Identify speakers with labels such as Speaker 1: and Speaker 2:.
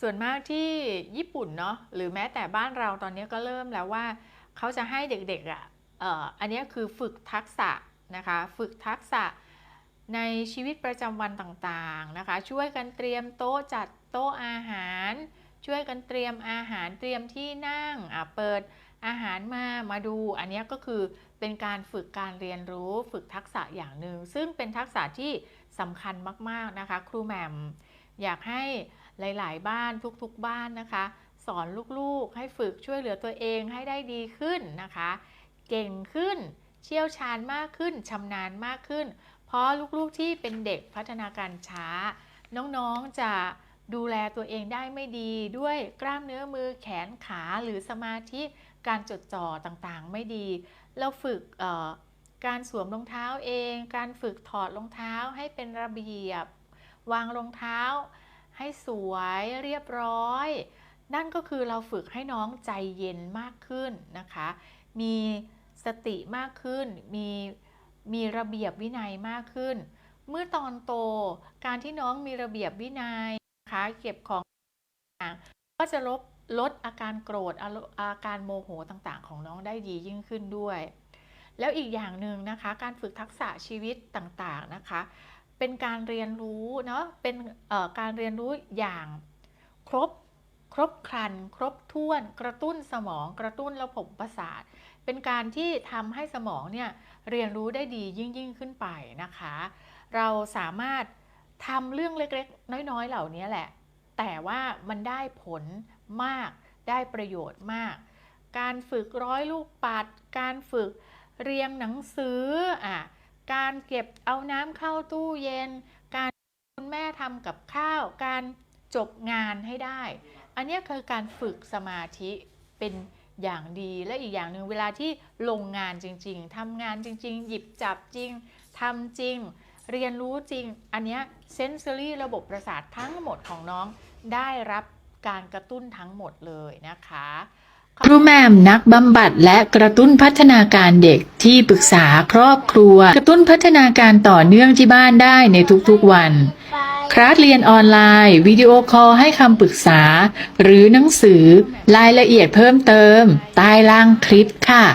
Speaker 1: ส่วนมากที่ญี่ปุ่นเนาะหรือแม้แต่บ้านเราตอนนี้ก็เริ่มแล้วว่า เขาจะให้เด็กๆอะ่ะอ,อันนี้คือฝึกทักษะนะคะ ฝึกทักษะในชีวิตประจำวันต่างๆนะคะ ช่วยกันเตรียมโต๊ะจัดโต๊ะอาหาร ช่วยกันเตรียมอาหารเตรียมที่นั่งเปิดอาหารมามาดู อันนี้ก็คือเป็นการฝึกการเรียนรู้ฝึกทักษะอย่างหนึ่งซึ่งเป็นทักษะที่สำคัญมากๆนะคะ ครูแหม่มอยากให้ หลาย ๆ บ้านทุกๆบ้านนะคะ สอนลูกๆ ให้ฝึกช่วยเหลือตัวเองให้ได้ดีขึ้นนะคะ เก่งขึ้น เชี่ยวชาญมากขึ้นชำนาญมากขึ้น เพราะลูกๆที่เป็นเด็กพัฒนาการช้า น้องๆจะดูแลตัวเองได้ไม่ดีด้วยกล้ามเนื้อมือแขนขาหรือสมาธิการจดจ่อต่างๆ ไม่ดี เราฝึกการสวมรองเท้าเอง การฝึกถอดรองเท้าให้เป็นระเบียบ วางรองเท้า ให้สวยเรียบร้อย นั่นก็คือเราฝึกให้น้องใจเย็นมากขึ้นนะคะ มีสติมากขึ้น มีมีระเบียบวินัยมากขึ้น เมื่อตอนโตการที่น้องมีระเบียบวินัยนะคะเก็บของต่างก็จะลดลดอาการโกรธอาการโมโหต่างๆ ของน้องได้ดียิ่งขึ้นด้วย แล้วอีกอย่างหนึ่งนะคะ การฝึกทักษะชีวิตต่างๆนะคะ เป็นการเรียนรู้เนาะเป็นการเรียนรู้อย่างครบครบครัน ครบถ้วน กระตุ้นสมอง กระตุ้นระบบประสาท เป็นการที่ทำให้สมองเนี่ยเรียนรู้ได้ดียิ่งยิ่งขึ้นไปนะคะ เราสามารถทำเรื่องเล็กๆ น้อยๆ เหล่านี้แหละ แต่ว่ามันได้ผลมาก ได้ประโยชน์มาก การฝึกร้อยลูกปัด การฝึกเรียงหนังสืออะ การเก็บเอาน้ำเข้าตู้เย็น การคุณแม่ทำกับข้าว การจบงานให้ได้ อันนี้คือการฝึกสมาธิเป็นอย่างดีและอีกอย่างหนึ่งเวลาที่ลงงานจริง ๆทำงานจริง ๆ หยิบจับจริงทำจริง เรียนรู้จริง อันนี้เซนเซอรี่ระบบประสาททั้งหมดของน้องได้รับการกระตุ้นทั้งหมดเลยนะคะ
Speaker 2: ครูแม่มนักบำบัดและกระตุ้นพัฒนาการเด็กที่ปรึกษาครอบครัว กระตุ้นพัฒนาการต่อเนื่องที่บ้านได้ในทุกๆวัน คลาสเรียนออนไลน์ วิดีโอคอลให้คำปรึกษา หรือหนังสือรายละเอียดเพิ่มเติม ใต้ล่างคลิปค่ะ